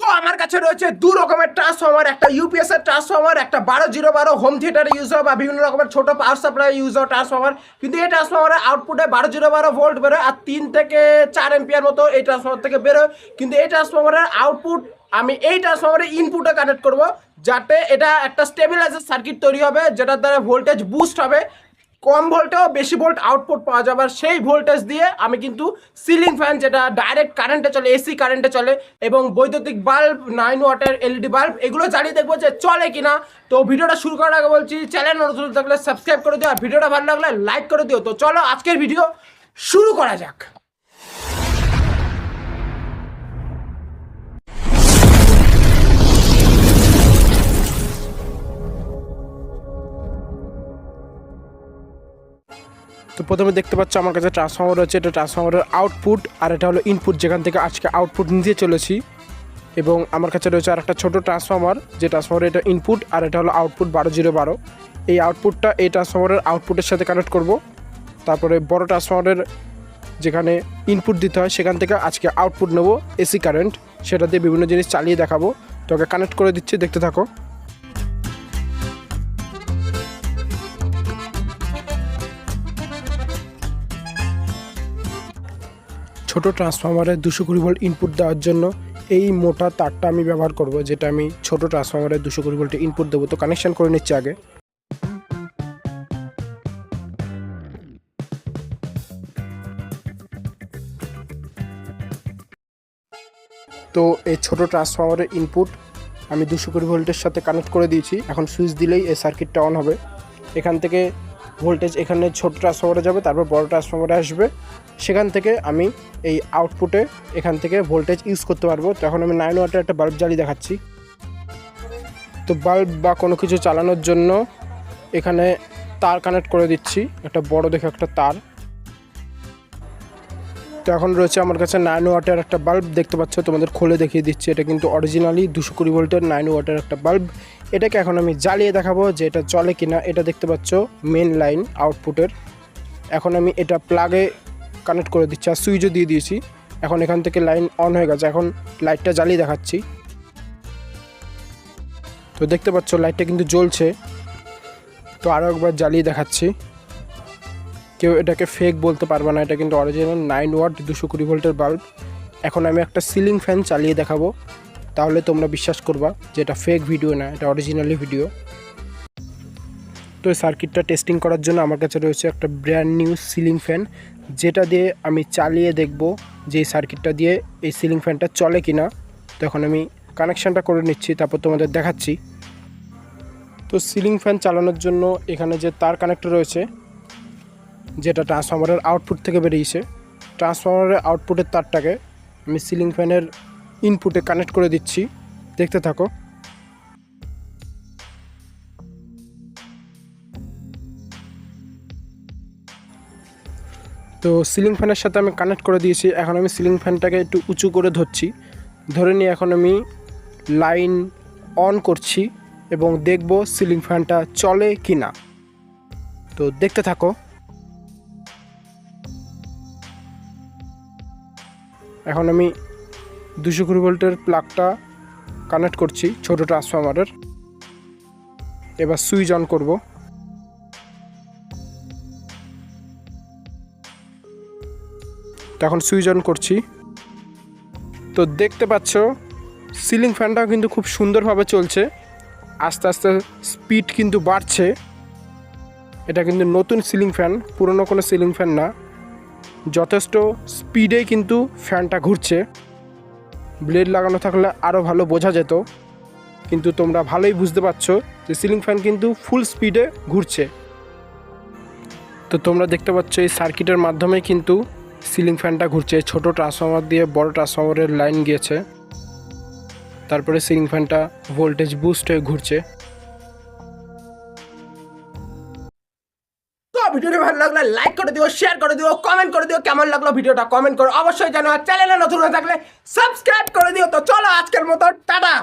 তো আমার কাছে রয়েছে দু রকমের ট্রান্সফর্মার একটা ইউপিএস এর ট্রান্সফর্মার একটা বারো জিরো বারো হোম থিয়েটারে ইউজ হয় বা বিভিন্ন রকমের ছোট পাওয়ার সাপ্লাই ইউজ হয় ট্রান্সফর্মার কিন্তু এই ট্রান্সফর্মারের আউটপুটে বারো জিরো বারো ভোল্ট বেরোয় আর তিন থেকে চার এম্পিয়ার মতো এই ট্রান্সফর্মার থেকে বেরোয়। কিন্তু এই ট্রান্সফর্মারের আউটপুট আমি এই ট্রান্সফর্মারের ইনপুটে কানেক্ট করব যাতে এটা একটা স্টেবিলাইজার সার্কিট তৈরি হবে, যেটার দ্বারা ভোল্টেজ বুস্ট হবে। কম ভোল্টেও বেশি ভোল্ট আউটপুট পাওয়া যাবে। সেই ভোল্টেজ দিয়ে আমি কিন্তু সিলিং ফ্যান যেটা ডাইরেক্ট কারেন্টে চলে এসি কারেন্টে চলে, এবং বৈদ্যুতিক বাল্ব নাইন ওয়াটের এলইডি বাল্ব এগুলো জ্বালিয়ে দেখব যে চলে কিনা। তো ভিডিওটা শুরু করার আগে বলছি চ্যানেল নতুন থাকলে সাবস্ক্রাইব করে দিও, আর ভিডিওটা ভালো লাগলে লাইক করে দিও। তো চলো আজকের ভিডিও শুরু করা যাক। তো প্রথমে দেখতে পাচ্ছ আমার কাছে ট্রান্সফর্মার রয়েছে, এটা ট্রান্সফর্মারের আউটপুট আর এটা হলো ইনপুট যেখান থেকে আজকে আউটপুট নিতে চলেছি। এবং আমার কাছে রয়েছে আর একটা ছোটো ট্রান্সফর্মার যে ট্রান্সফর্মার এটা ইনপুট আর এটা হলো আউটপুট বারো জিরো বারো। এই আউটপুটটা এই ট্রান্সফর্মারের আউটপুটের সাথে কানেক্ট করব। তারপরে বড় ট্রান্সফর্মারের যেখানে ইনপুট দিতে হয়, সেখান থেকে আজকে আউটপুট নেব এসি কারেন্ট সেটা দিয়ে বিভিন্ন জিনিস চালিয়ে দেখাবো। তোকে কানেক্ট করে দিচ্ছি, দেখতে থাকো। ছোট ট্রান্সফর্মারে দুশো কুড়ি ভোল্ট ইনপুট দেওয়ার জন্য এই মোটা তারটা আমি ব্যবহার করব, যেটা আমি ছোট ট্রান্সফর্মারে দুশো কুড়ি ভোল্টে ইনপুট দেবো। তো কানেকশান করে নিচ্ছি আগে। তো এই ছোট ট্রান্সফরমারের ইনপুট আমি দুশো কুড়ি ভোল্টের সাথে কানেক্ট করে দিয়েছি। এখন সুইচ দিলেই এই সার্কিটটা অন হবে। এখান থেকে ভোল্টেজ এখানে ছোট ট্রান্সফরমারে যাবে, তারপর বড় ট্রান্সফর্মারে আসবে। সেখান থেকে আমি এই আউটপুটে এখান থেকে ভোল্টেজ ইউজ করতে পারব। তখন আমি নাইন ওয়াটের একটা বাল্ব জ্বালিয়ে দেখাচ্ছি। তো বাল্ব বা কোনো কিছু চালানোর জন্য এখানে তার কানেক্ট করে দিচ্ছি। একটা বড় দেখে একটা তার। তো এখন রয়েছে আমার কাছে নাইন ওয়াটের একটা বাল্ব দেখতে পাচ্ছ তোমাদের খুলে দেখিয়ে দিচ্ছি। এটা কিন্তু অরিজিনালি দুশো কুড়ি ভোল্টের নাইন ওয়াটের একটা বাল্ব এটাকে এখন আমি জ্বালিয়ে দেখাবো যে এটা চলে কিনা। এটা দেখতে পাচ্ছ মেন লাইন আউটপুটের এখন আমি এটা প্লাগে কানেক্ট করে দিচ্ছি আর সুইচও দিয়ে দিয়েছি। এখন এখান থেকে লাইন অন হয়ে গেছে। এখন লাইটটা জ্বালিয়ে দেখাচ্ছি। তো দেখতে পাচ্ছ লাইটটা কিন্তু জ্বলছে। তো আরও একবার জ্বালিয়ে দেখাচ্ছি। কেউ এটাকে ফেক বলতে পারবে না, এটা কিন্তু অরিজিনাল নাইন ওয়াট দুশো কুড়ি ভোল্টের বাল্ব এখন আমি একটা সিলিং ফ্যান চালিয়ে দেখাবো, তাহলে তোমরা বিশ্বাস করবা যে এটা ফেক ভিডিও না, এটা অরিজিনালি ভিডিও তো এই সার্কিটটা টেস্টিং করার জন্য আমার কাছে রয়েছে একটা ব্র্যান্ড নিউ সিলিং ফ্যান যেটা দিয়ে আমি চালিয়ে দেখব যে এই সার্কিটটা দিয়ে এই সিলিং ফ্যানটা চলে কি না তো এখন আমি কানেকশানটা করে নিচ্ছি, তারপর তোমাদের দেখাচ্ছি। তো সিলিং ফ্যান চালানোর জন্য এখানে যে তার কানেক্টর রয়েছে যেটা ট্রান্সফর্মারের আউটপুট থেকে বেরিয়েছে। ট্রান্সফর্মারের আউটপুটের তারটাকে আমি সিলিং ফ্যানের ইনপুটে কানেক্ট করে দিচ্ছি। দেখতে থাকো। তো সিলিং ফ্যানের সাথে আমি কানেক্ট করে দিয়েছি। এখন আমি সিলিং ফ্যানটাকে একটু উঁচু করে ধরছি। ধরে নিয়ে এখন আমি লাইন অন করছি এবং দেখব সিলিং ফ্যানটা চলে কি না তো দেখতে থাকো। এখন আমি দুশো কুড়ি ভোল্টের প্লাগটা কানেক্ট করছি ছোট ট্রান্সফরমারের এবার সুইচ অন করব। এখন সুইচ অন করছি। তো দেখতে পাচ্ছ সিলিং ফ্যানটাও কিন্তু খুব সুন্দরভাবে চলছে। আস্তে আস্তে স্পিড কিন্তু বাড়ছে। এটা কিন্তু নতুন সিলিং ফ্যান পুরনো কোনো সিলিং ফ্যান না। যথেষ্ট স্পিডে কিন্তু ফ্যানটা ঘুরছে। ব্লেড লাগানো থাকলে আরও ভালো বোঝা যেত। কিন্তু তোমরা ভালোই বুঝতে পারছ যে সিলিং ফ্যান কিন্তু ফুল স্পিডে ঘুরছে। তো তোমরা দেখতে পাচ্ছ এই সার্কিটের মাধ্যমে কিন্তু সিলিং ফ্যানটা ঘুরছে। ছোট ট্রান্সফর্মার দিয়ে বড় ট্রান্সফর্মারের লাইন গিয়েছে। তারপরে সিলিং ফ্যানটা ভোল্টেজ বুস্ট হয়ে ঘুরছে। ভালো লাগলে লাইক করে দিও শেয়ার করে দিও কমেন্ট করে দিও, কেমন লাগল ভিডিওটা কমেন্ট করো। অবশ্যই জানো চ্যানেলে নতুন হয়ে থাকলে সাবস্ক্রাইব করে দিও। তো চলো আজকের মতো, টাটা!